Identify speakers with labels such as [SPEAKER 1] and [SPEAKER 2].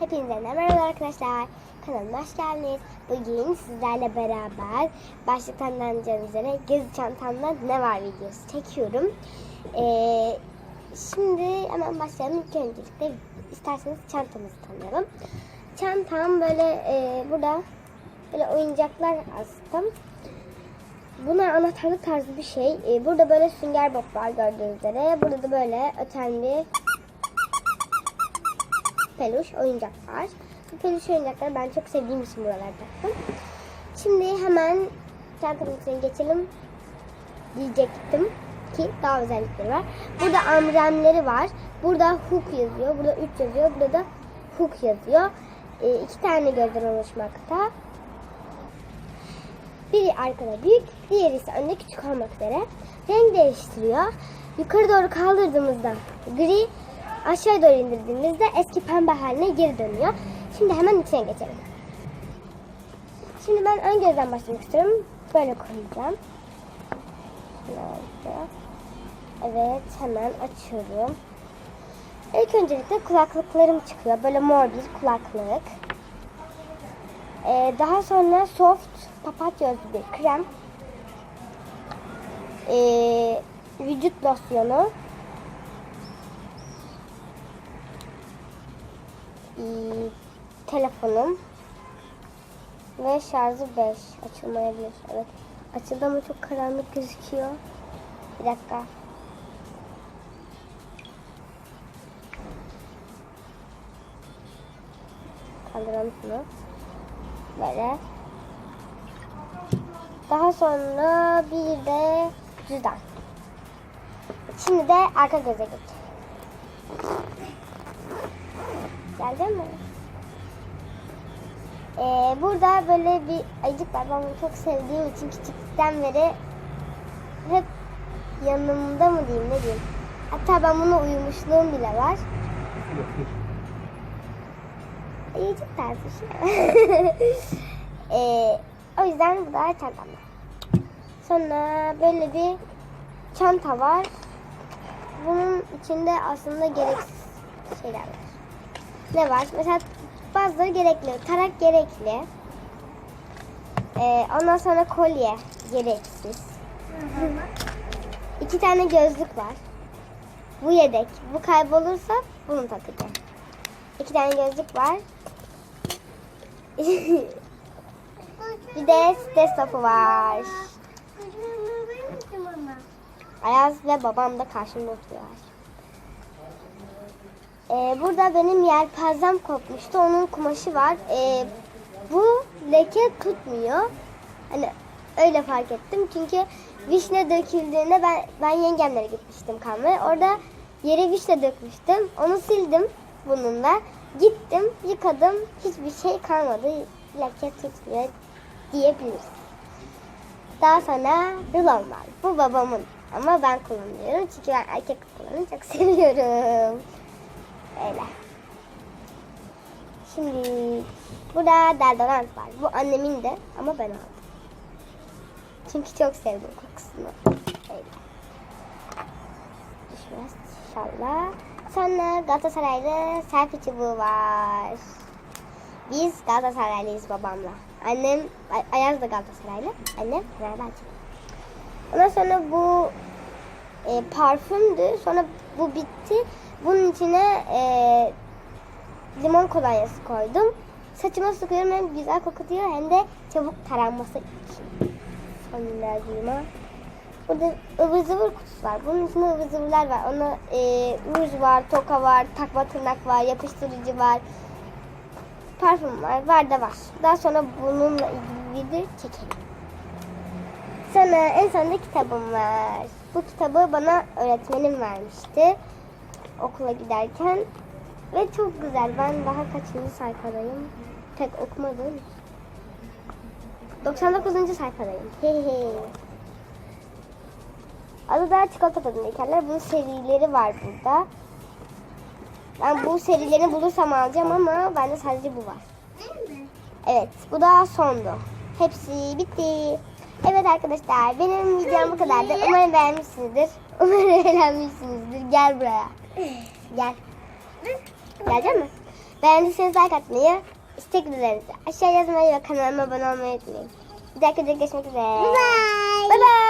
[SPEAKER 1] Hepinize merhaba arkadaşlar. Kanalıma hoş geldiniz. Bugün sizlerle beraber başlıktan anlayacağınız üzere gezi çantamda ne var videosu çekiyorum. Ee, şimdi hemen başlayalım. İlk öncelikle isterseniz çantamızı tanıyalım. Çantam böyle e, burada böyle oyuncaklar astım. Bunlar anahtarlık tarzı bir şey. Ee, burada böyle sünger bob var gördüğünüz üzere. Burada da böyle öten bir peluş oyuncak var. Bu peluş oyuncakları ben çok sevdiğim için buralara taktım. Şimdi hemen çantamın içine geçelim diyecektim ki daha özellikleri var. Burada amblemleri var. Burada hook yazıyor. Burada 3 yazıyor. Burada da hook yazıyor. E, iki tane gözden oluşmakta. Biri arkada büyük, diğeri ise önde küçük olmak üzere. Renk değiştiriyor. Yukarı doğru kaldırdığımızda gri, aşağı doğru indirdiğimizde eski pembe haline geri dönüyor. Şimdi hemen içine geçelim. Şimdi ben ön gözden başlamak istiyorum. Böyle koyacağım. Evet hemen açıyorum. İlk öncelikle kulaklıklarım çıkıyor. Böyle mor bir kulaklık. Ee, daha sonra soft papatya özlü bir krem. Ee, vücut losyonu. Telefonum. Ve şarjı 5. Açılmayabilir. Evet. Açıldı ama çok karanlık gözüküyor. Bir dakika. Kaldıralım şunu. Böyle. Daha sonra bir de cüzdan. Şimdi de arka göze geç. Geldin mi? Ee, burada böyle bir ayıcık var. Ben bunu çok sevdiğim için küçüklükten beri hep yanımda mı diyeyim ne diyeyim. Hatta ben buna uyumuşluğum bile var. Ayıcık tarzı şey. ee, o yüzden bu da çantamda. Sonra böyle bir çanta var. Bunun içinde aslında gereksiz şeyler var. Ne var? Mesela bazıları gerekli. Tarak gerekli. Ee, ondan sonra kolye gereksiz. İki tane gözlük var. Bu yedek. Bu kaybolursa bunu takacağım. İki tane gözlük var. bir de stetoskopu var. Ayaz ve babam da karşımda oturuyorlar. Ee, burada benim yelpazem kopmuştu. Onun kumaşı var. Ee, bu leke tutmuyor. Hani öyle fark ettim. Çünkü vişne döküldüğünde ben ben yengemlere gitmiştim kalmaya. Orada yere vişne dökmüştüm. Onu sildim bununla. Gittim, yıkadım. Hiçbir şey kalmadı. Leke tutmuyor diyebiliriz. Daha sonra rulon var. Bu babamın. Ama ben kullanıyorum. Çünkü ben erkek kullanmayı çok seviyorum. Öyle. Şimdi burada deodorant var. Bu annemin de ama ben aldım. Çünkü çok sevdim kokusunu. Öyle. Düşmez inşallah. Sonra Galatasaraylı selfie çubuğu var. Biz Galatasaraylıyız babamla. Annem, Ay- Ayaz da Galatasaraylı. Annem Fenerbahçe. Ondan sonra bu e, parfümdü. Sonra bu bitti. Bunun içine e, limon kolonyası koydum. Saçıma sıkıyorum hem güzel kokutuyor hem de çabuk taranması için. Sonracığıma. Burada ıvır zıvır kutusu var. Bunun içinde ıvır zıvırlar var. Ona e, ruj var, toka var, takma tırnak var, yapıştırıcı var. Parfüm var, var da var. Daha sonra bununla ilgili video çekelim. Sonra en sonunda kitabım var. Bu kitabı bana öğretmenim vermişti. Okula giderken. Ve çok güzel. Ben daha kaçıncı sayfadayım? Tek okumadım. 99. sayfadayım. Hehe. Adı da çikolata tadında hikayeler. Bunun serileri var burada. Ben bu serilerini bulursam alacağım ama bende sadece bu var. Evet, bu da sondu. Hepsi bitti. Evet arkadaşlar, benim videom bu kadardı. Umarım beğenmişsinizdir. Umarım eğlenmişsinizdir. Gel buraya. Gel. Gelecek mi? Beğendiyseniz like atmayı, istek bilgilerinizi aşağı yazmayı ve kanalıma abone olmayı unutmayın. Bir dahaki videoda görüşmek üzere.
[SPEAKER 2] Bye.